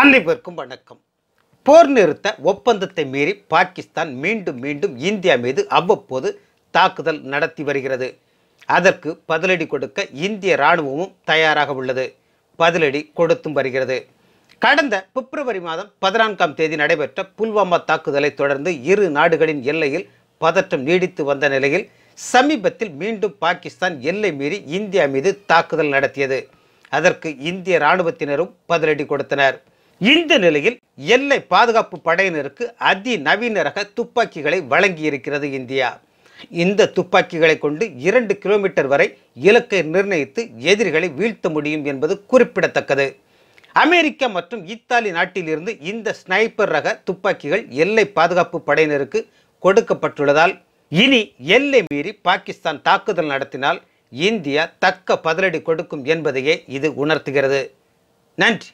அனைவருக்கும் வணக்கம். போர் நிறுத்த ஒப்பந்தத்தை மீறி பாகிஸ்தான் மீண்டும் மீண்டும் இந்தியா மீது அவ்வப்போது தாக்குதல் நடத்தி வருகிறது. அதற்கு பதிலடி கொடுக்க இந்திய இராணுவமும் தயாராக உள்ளது. பதிலடி கொடுத்தும் வருகிறது. கடந்த பிப்ரவரி மாதம் பதினான்காம் தேதி நடைபெற்ற புல்வாமா தாக்குதலை தொடர்ந்து இரு நாடுகளின் எல்லையில் பதற்றம் நீடித்து வந்த நிலையில் சமீபத்தில் மீண்டும் பாகிஸ்தான் எல்லை மீறி இந்தியா மீது தாக்குதல் நடத்தியது. அதற்கு இந்திய இராணுவத்தினரும் பதிலடி கொடுத்தனர். இந்த நிலையில் எல்லை பாதுகாப்பு படையினருக்கு அதிநவீன ரக துப்பாக்கிகளை வழங்கியிருக்கிறது இந்தியா. இந்த துப்பாக்கிகளை கொண்டு இரண்டு கிலோமீட்டர் வரை இலக்கை நிர்ணயித்து எதிரிகளை வீழ்த்த முடியும் என்பது குறிப்பிடத்தக்கது. அமெரிக்கா மற்றும் இத்தாலி நாட்டிலிருந்து இந்த ஸ்னைப்பர் ரக துப்பாக்கிகள் எல்லை பாதுகாப்பு படையினருக்கு கொடுக்கப்பட்டுள்ளதால் இனி எல்லை மீறி பாகிஸ்தான் தாக்குதல் நடத்தினால் இந்தியா தக்க பதிலடி கொடுக்கும் என்பதையே இது உணர்த்துகிறது. நன்றி.